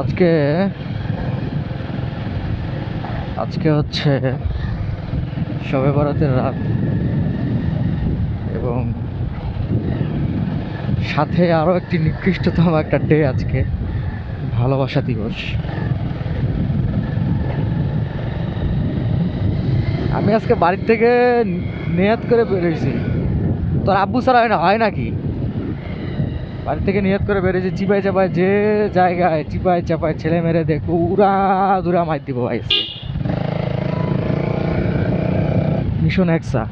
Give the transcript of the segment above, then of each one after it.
আজকে আজকে হচ্ছে সবে বরাতের রাত এবং সাথে আরও একটি নিকৃষ্টতম একটা ডে আজকে, ভালোবাসা দিবস। আমি আজকে বাড়ির থেকে নিয়াত করে বেরিয়েছি তোর আব্বু ছাড়া হয় না, হয় নাকি বাড়ি থেকে নিয়ত করে বেরিয়েছি চিপাই চাপায় যে জায়গায় চিপাই চাপায় ছেলে মেরে দেখব উড়া দুরা মার দিব ভাই। মিশন এক্সা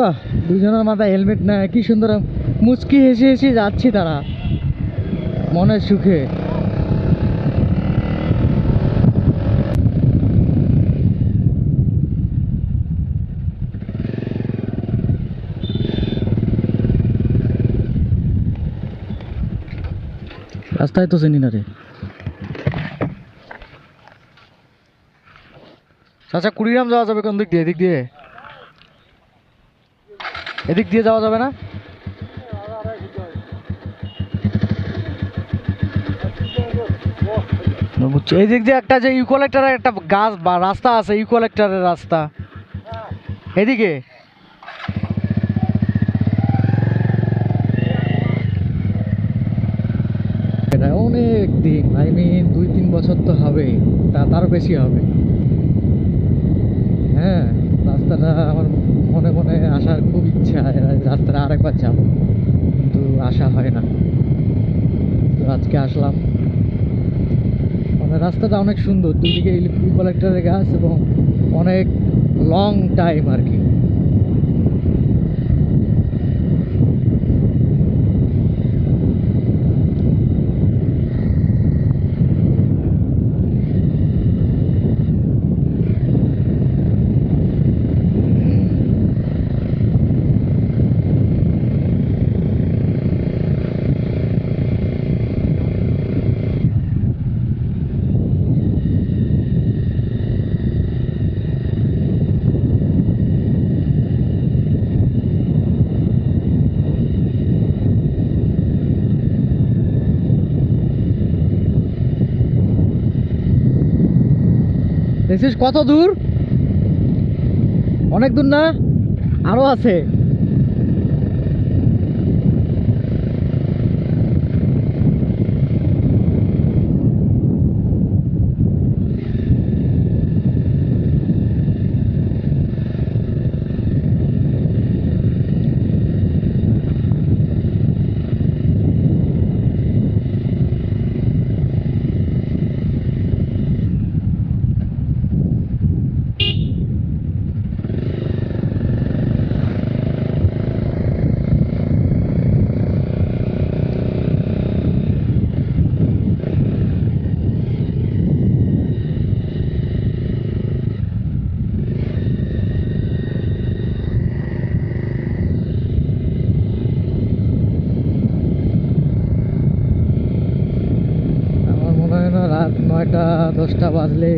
বাহ, দুজনের মাথায় হেলমেট না কি সুন্দর, মুচকি হেসে হেসে যাচ্ছি তারা। মনের সুখে। রাস্তায় তো চিনি না রে। আচ্ছা কুড়িগ্রাম যাওয়া যাবে কোন দিক দিয়ে? এদিক দিয়ে। এদিক দিয়ে যাওয়া যাবে না? এই দিয়ে একটা যে ইউকোলেক্টারের একটা গাছ বা রাস্তা আছে ইউকোলেক্টারের রাস্তা। এদিকে? অনেক দিন আই মিন দুই, তিন বছর তো হবে, তা তারও বেশি হবে। হ্যাঁ রাস্তাটা আমার রাস্তাটা আরেকবার যাব। কিন্তু আসা হয় না। তো আজকে আসলাম। মানে রাস্তাটা অনেক সুন্দর। দুদিকে ইলেকট্রিক কালেক্টরের গাছ এবং অনেক লং টাইম আর কি। দেখছিস কত দূর? অনেক দূর না? আরও আছে। আমার মনে হয়